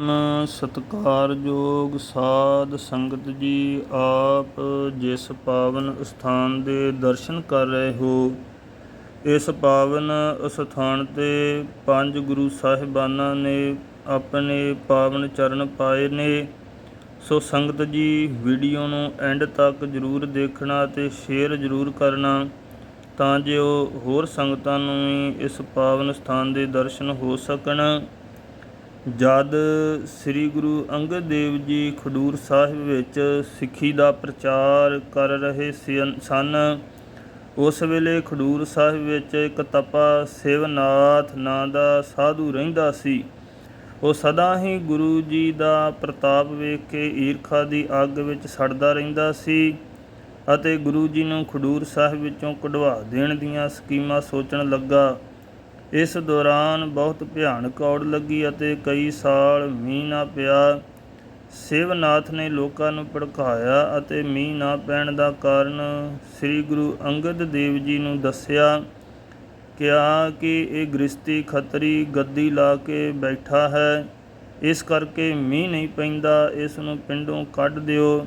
ਨ ਸਤਿਕਾਰਯੋਗ ਸਾਧ ਸੰਗਤ ਜੀ, ਆਪ ਜਿਸ ਪਾਵਨ ਸਥਾਨ ਦੇ ਦਰਸ਼ਨ ਕਰ ਰਹੇ ਹੋ, ਇਸ ਪਾਵਨ ਸਥਾਨ ਤੇ ਪੰਜ ਗੁਰੂ ਸਾਹਿਬਾਨਾਂ ਨੇ ਆਪਣੇ ਪਾਵਨ ਚਰਨ ਪਾਏ ਨੇ। ਸੋ ਸੰਗਤ ਜੀ ਵੀਡੀਓ ਨੂੰ ਐਂਡ ਤੱਕ ਜਰੂਰ ਦੇਖਣਾ ਤੇ ਸ਼ੇਅਰ ਜਰੂਰ ਕਰਨਾ, ਤਾਂ ਜੋ ਹੋਰ ਸੰਗਤਾਂ ਨੂੰ ਵੀ ਇਸ ਪਾਵਨ ਸਥਾਨ ਦੇ ਦਰਸ਼ਨ ਹੋ ਸਕਣ। ਜਦ ਸ੍ਰੀ ਗੁਰੂ ਅੰਗਦ ਦੇਵ ਜੀ ਖਡੂਰ ਸਾਹਿਬ ਵਿੱਚ ਸਿੱਖੀ ਦਾ ਪ੍ਰਚਾਰ ਕਰ ਰਹੇ ਸੀ- ਸਨ, ਉਸ ਵੇਲੇ ਖਡੂਰ ਸਾਹਿਬ ਵਿੱਚ ਇੱਕ ਤਪਾ ਸਿਵਨਾਥ ਨਾਂ ਦਾ ਸਾਧੂ ਰਹਿੰਦਾ ਸੀ। ਉਹ ਸਦਾ ਹੀ ਗੁਰੂ ਜੀ ਦਾ ਪ੍ਰਤਾਪ ਵੇਖ ਕੇ ਈਰਖਾ ਦੀ ਅੱਗ ਵਿੱਚ ਸੜਦਾ ਰਹਿੰਦਾ ਸੀ ਅਤੇ ਗੁਰੂ ਜੀ ਨੂੰ ਖਡੂਰ ਸਾਹਿਬ ਵਿੱਚੋਂ ਕਢਵਾ ਦੇਣ ਦੀਆਂ ਸਕੀਮਾਂ ਸੋਚਣ ਲੱਗਾ। ਇਸ ਦੌਰਾਨ ਬਹੁਤ ਭਿਆਨਕ ਔੜ ਲੱਗੀ ਅਤੇ ਕਈ ਸਾਲ ਮੀਂਹ ਨਾ ਪਿਆ। ਸਿਵਨਾਥ ਨੇ ਲੋਕਾਂ ਨੂੰ ਭੜਕਾਇਆ ਅਤੇ ਮੀਂਹ ਨਾ ਪੈਣ ਦਾ ਕਾਰਨ ਸ੍ਰੀ ਗੁਰੂ ਅੰਗਦ ਦੇਵ ਜੀ ਨੂੰ ਦੱਸਿਆ। ਕਿਹਾ ਕਿ ਇਹ ਗ੍ਰਸਤੀ ਖੱਤਰੀ ਗੱਦੀ ਲਾ ਕੇ ਬੈਠਾ ਹੈ। ਇਸ ਕਰਕੇ ਮੀਂਹ ਨਹੀਂ ਪੈਂਦਾ, ਇਸ ਨੂੰ ਪਿੰਡੋਂ ਕੱਢ ਦਿਓ।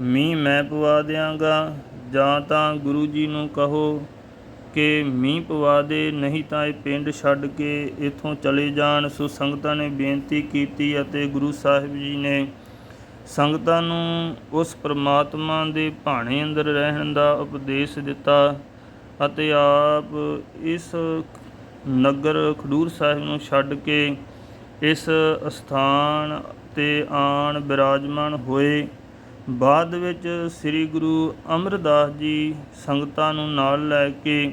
ਮੀਂਹ ਮੈਂ ਪਵਾ ਦਿਆਂਗਾ, ਜਾਂ ਤਾਂ ਗੁਰੂ ਜੀ ਨੂੰ ਕਹੋ। ਕਿ ਮੀਂਹ ਪਵਾ ਦੇ ਨਹੀਂ ਤਾਂ ਇਹ ਪਿੰਡ ਛੱਡ ਕੇ ਇੱਥੋਂ ਚਲੇ ਜਾਣ। ਸੋ ਸੰਗਤਾਂ ਨੇ ਬੇਨਤੀ ਕੀਤੀ ਅਤੇ ਗੁਰੂ ਸਾਹਿਬ ਜੀ ਨੇ ਸੰਗਤਾਂ ਨੂੰ ਉਸ ਪ੍ਰਮਾਤਮਾ ਦੇ ਭਾਣੇ ਅੰਦਰ ਰਹਿਣ ਦਾ ਉਪਦੇਸ਼ ਦਿੱਤਾ ਅਤੇ ਆਪ ਇਸ ਨਗਰ ਖਡੂਰ ਸਾਹਿਬ ਨੂੰ ਛੱਡ ਕੇ ਇਸ ਸਥਾਨ ਤੇ ਆਣ ਬਿਰਾਜਮਾਨ ਹੋਏ। ਬਾਅਦ ਵਿੱਚ ਸ੍ਰੀ ਗੁਰੂ ਅਮਰਦਾਸ ਜੀ ਸੰਗਤਾਂ ਨੂੰ ਨਾਲ ਲੈ ਕੇ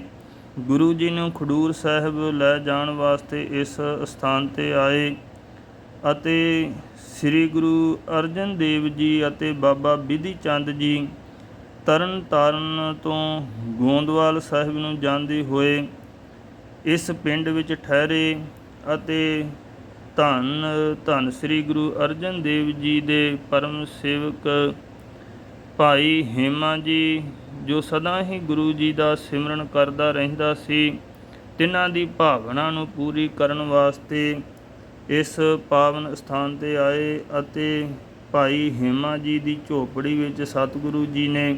ਗੁਰੂ ਜੀ ਨੂੰ ਖਡੂਰ ਸਾਹਿਬ ਲੈ ਜਾਣ ਵਾਸਤੇ ਇਸ ਸਥਾਨ ਤੇ ਆਏ ਅਤੇ ਸ੍ਰੀ ਗੁਰੂ ਅਰਜਨ ਦੇਵ ਜੀ ਅਤੇ ਬਾਬਾ ਬਿਧੀ ਚੰਦ ਜੀ ਤਰਨ ਤਾਰਨ ਤੋਂ ਗੋਂਦਵਾਲ ਸਾਹਿਬ ਨੂੰ ਜਾਂਦੇ ਹੋਏ ਇਸ ਪਿੰਡ ਵਿੱਚ ਠਹਿਰੇ ਅਤੇ ਧੰਨ ਧੰਨ ਸ੍ਰੀ ਗੁਰੂ ਅਰਜਨ ਦੇਵ ਜੀ ਦੇ ਪਰਮ ਸੇਵਕ ਭਾਈ ਹੇਮਾ ਜੀ, ਜੋ ਸਦਾ ਹੀ ਗੁਰੂ ਜੀ ਦਾ ਸਿਮਰਨ ਕਰਦਾ ਰਹਿੰਦਾ ਸੀ, ਤਿਨਾਂ ਦੀ ਭਾਵਨਾ ਨੂੰ ਪੂਰੀ ਕਰਨ ਵਾਸਤੇ ਇਸ ਪਾਵਨ ਸਥਾਨ ਤੇ ਆਏ ਅਤੇ ਭਾਈ ਹੇਮਾ ਜੀ ਦੀ ਝੋਪੜੀ ਵਿੱਚ ਸਤਿਗੁਰੂ ਜੀ ਨੇ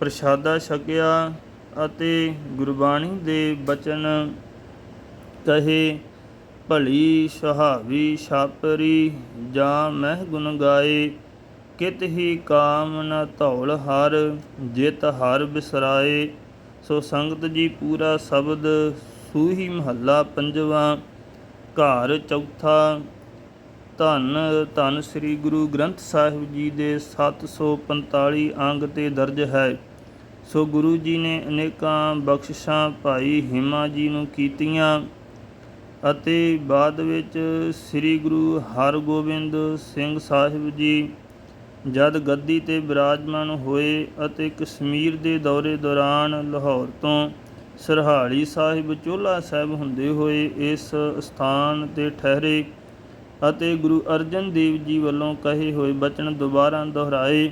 ਪ੍ਰਸ਼ਾਦਾ ਛਕਿਆ ਅਤੇ ਗੁਰਬਾਣੀ ਦੇ ਬਚਨ ਕਹੇ ਭਲੀ ਸੁਹਾਵੀ ਛਾਪਰੀ, ਜਾਂ ਮਹਿ ਗੁਣ ਗਾਏ, ਕਿਤ ਹੀ ਕਾਮ ਨ ਧੌਲ ਹਰ, ਜਿਤ ਹਰ ਬਿਸਰਾਏ। ਸੋ ਸੰਗਤ ਜੀ ਪੂਰਾ ਸ਼ਬਦ, ਸੂਹੀ ਮਹੱਲਾ ਪੰਜਵਾਂ, ਘਰ ਚੌਥਾ। ਧੰਨ ਧੰਨ ਸ੍ਰੀ ਗੁਰੂ ਗ੍ਰੰਥ ਸਾਹਿਬ ਜੀ ਦੇ 745 ਅੰਗ ਤੇ ਦਰਜ ਹੈ। ਸੋ ਗੁਰੂ ਜੀ ਨੇ ਅਨੇਕਾਂ ਬਖਸ਼ਿਸ਼ਾਂ ਭਾਈ ਹਿਮਾ ਜੀ ਨੂੰ ਕੀਤੀਆਂ। ਅਤੇ ਬਾਅਦ ਵਿੱਚ ਸ੍ਰੀ ਗੁਰੂ ਹਰਗੋਬਿੰਦ ਸਿੰਘ ਸਾਹਿਬ ਜੀ ਜਦ ਗੱਦੀ ਤੇ ਬਿਰਾਜਮਾਨ ਹੋਏ ਅਤੇ ਕਸ਼ਮੀਰ ਦੇ ਦੌਰੇ ਦੌਰਾਨ ਲਾਹੌਰ ਤੋਂ ਸਰਹਾਲੀ ਸਾਹਿਬ ਚੋਲਾ ਸਾਹਿਬ ਹੁੰਦੇ ਹੋਏ ਇਸ ਸਥਾਨ ਤੇ ਠਹਿਰੇ ਅਤੇ ਗੁਰੂ ਅਰਜਨ ਦੇਵ ਜੀ ਵੱਲੋਂ ਕਹੇ ਹੋਏ ਬਚਨ ਦੁਬਾਰਾ ਦੁਹਰਾਏ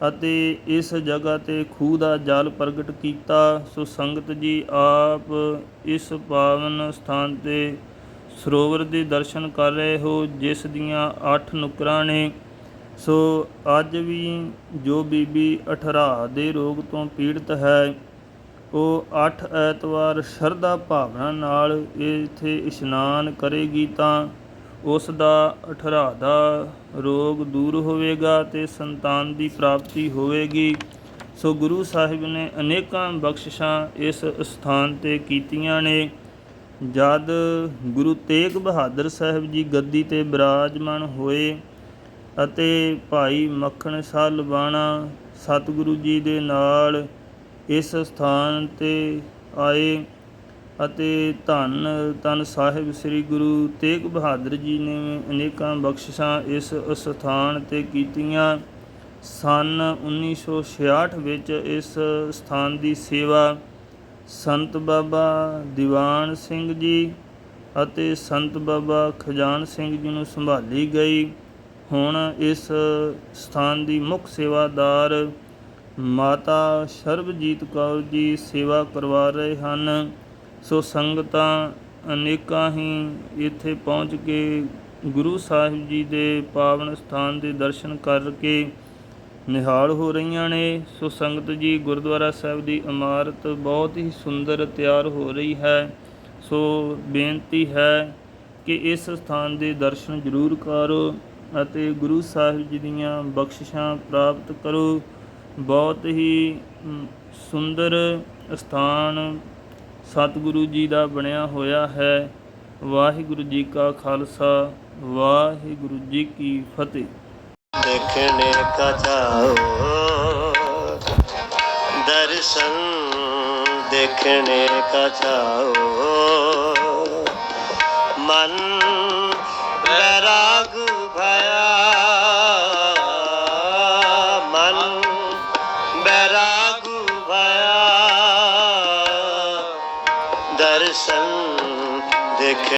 ਅਤੇ ਇਸ ਜਗ੍ਹਾ ਤੇ ਖੂਹ ਦਾ ਜਲ ਪ੍ਰਗਟ ਕੀਤਾ, ਸੋ ਸੰਗਤ ਜੀ ਆਪ ਇਸ ਪਾਵਨ ਸਥਾਨ ਤੇ ਸਰੋਵਰ ਦੇ ਦਰਸ਼ਨ ਕਰ ਰਹੇ ਹੋ, ਜਿਸ ਦੀਆਂ 8 ਨੁਕਰਾਂ ਨੇ। ਸੋ ਅੱਜ ਵੀ ਜੋ ਬੀਬੀ ਅਠਰਾ ਦੇ ਰੋਗ ਤੋਂ ਪੀੜਤ ਹੈ, ਉਹ 8 ਐਤਵਾਰ ਸ਼ਰਧਾ ਭਾਵਨਾ ਨਾਲ ਇੱਥੇ ਇਸ਼ਨਾਨ ਕਰੇਗੀ ਤਾਂ ਉਸ ਦਾ ਅਠਰਾ ਦਾ ਰੋਗ ਦੂਰ ਹੋਵੇਗਾ ਤੇ ਸੰਤਾਨ ਦੀ ਪ੍ਰਾਪਤੀ ਹੋਵੇਗੀ। ਸੋ ਗੁਰੂ ਸਾਹਿਬ ਨੇ ਅਨੇਕਾਂ ਬਖਸ਼ਿਸ਼ਾਂ ਇਸ ਸਥਾਨ ਤੇ ਕੀਤੀਆਂ ਨੇ। ਜਦ ਗੁਰੂ ਤੇਗ ਬਹਾਦਰ ਸਾਹਿਬ ਜੀ ਗੱਦੀ ਤੇ ਬਿਰਾਜਮਾਨ ਹੋਏ ਅਤੇ ਭਾਈ ਮੱਖਣ ਸ਼ਾਹ ਲਵਾਣਾ ਸਤਿਗੁਰੂ ਜੀ ਦੇ ਨਾਲ ਇਸ ਸਥਾਨ ਤੇ ਆਏ ਅਤੇ ਧੰਨ ਧੰਨ ਸਾਹਿਬ ਸ੍ਰੀ ਗੁਰੂ ਤੇਗ ਬਹਾਦਰ ਜੀ ਨੇ ਅਨੇਕਾਂ ਬਖਸ਼ਿਸ਼ਾਂ ਇਸ ਸਥਾਨ ਤੇ ਕੀਤੀਆਂ। ਸਨ 1966 ਵਿੱਚ ਇਸ ਸਥਾਨ ਦੀ ਸੇਵਾ ਸੰਤ ਬਾਬਾ ਦੀਵਾਨ ਸਿੰਘ ਜੀ ਅਤੇ ਸੰਤ ਬਾਬਾ ਖਜਾਨ ਸਿੰਘ ਜੀ ਨੂੰ ਸੰਭਾਲੀ ਗਈ। ਹੁਣ ਇਸ ਸਥਾਨ ਦੀ ਮੁੱਖ ਸੇਵਾਦਾਰ ਮਾਤਾ ਸਰਬਜੀਤ ਕੌਰ ਜੀ ਸੇਵਾ ਕਰਵਾ ਰਹੇ ਹਨ। ਸੋ ਸੰਗਤਾਂ ਅਨੇਕਾਂ ਹੀ ਇੱਥੇ ਪਹੁੰਚ ਕੇ ਗੁਰੂ ਸਾਹਿਬ ਜੀ ਦੇ ਪਾਵਨ ਸਥਾਨ ਦੇ ਦਰਸ਼ਨ ਕਰਕੇ ਨਿਹਾਲ ਹੋ ਰਹੀਆਂ ਨੇ। ਸੋ ਸੰਗਤ ਜੀ, ਗੁਰਦੁਆਰਾ ਸਾਹਿਬ ਦੀ ਇਮਾਰਤ ਬਹੁਤ ਹੀ ਸੁੰਦਰ ਤਿਆਰ ਹੋ ਰਹੀ ਹੈ। ਸੋ ਬੇਨਤੀ ਹੈ ਕਿ ਇਸ ਸਥਾਨ ਦੇ ਦਰਸ਼ਨ ਜ਼ਰੂਰ ਕਰੋ ਅਤੇ ਗੁਰੂ ਸਾਹਿਬ ਜੀ ਦੀਆਂ ਬਖਸ਼ਿਸ਼ਾਂ ਪ੍ਰਾਪਤ ਕਰੋ। ਬਹੁਤ ਹੀ ਸੁੰਦਰ ਸਥਾਨ ਸਤਿਗੁਰੂ ਜੀ ਦਾ ਬਣਿਆ ਹੋਇਆ ਹੈ। ਵਾਹਿਗੁਰੂ ਜੀ ਕਾ ਖਾਲਸਾ, ਵਾਹਿਗੁਰੂ ਜੀ ਕੀ ਫਤਿਹ। ਦੇਖਣੇ ਕਾ ਚਾਹੋ ਦਰਸ਼ਨ ਦੇਖਣੇ ਕਾ ਚਾਹੋ ਮਨ